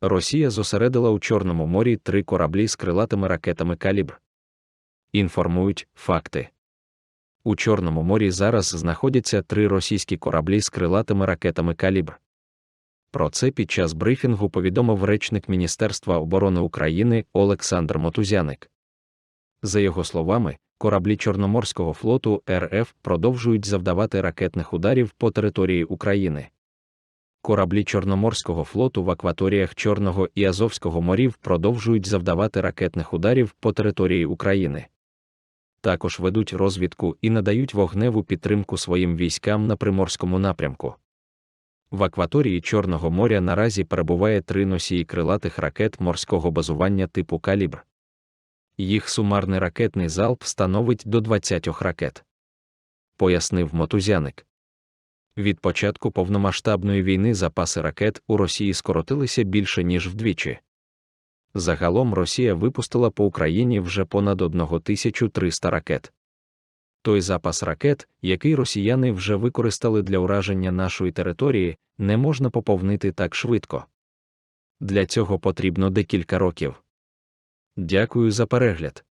Росія зосередила у Чорному морі три кораблі з крилатими ракетами Калібр. Інформують факти. У Чорному морі зараз знаходяться три російські кораблі з крилатими ракетами Калібр. Про це під час брифінгу повідомив речник Міністерства оборони України Олександр Мотузяник. За його словами, кораблі Чорноморського флоту РФ продовжують завдавати ракетних ударів по території України. Кораблі Чорноморського флоту в акваторіях Чорного і Азовського морів продовжують завдавати ракетних ударів по території України. Також ведуть розвідку і надають вогневу підтримку своїм військам на приморському напрямку. В акваторії Чорного моря наразі перебуває три носії крилатих ракет морського базування типу Калібр. Їх сумарний ракетний залп становить до 20 ракет. Пояснив мотузяник. Від початку повномасштабної війни запаси ракет у Росії скоротилися більше ніж вдвічі. Загалом Росія випустила по Україні вже понад 1300 ракет. Той запас ракет, який росіяни вже використали для ураження нашої території, не можна поповнити так швидко. Для цього потрібно декілька років. Дякую за перегляд.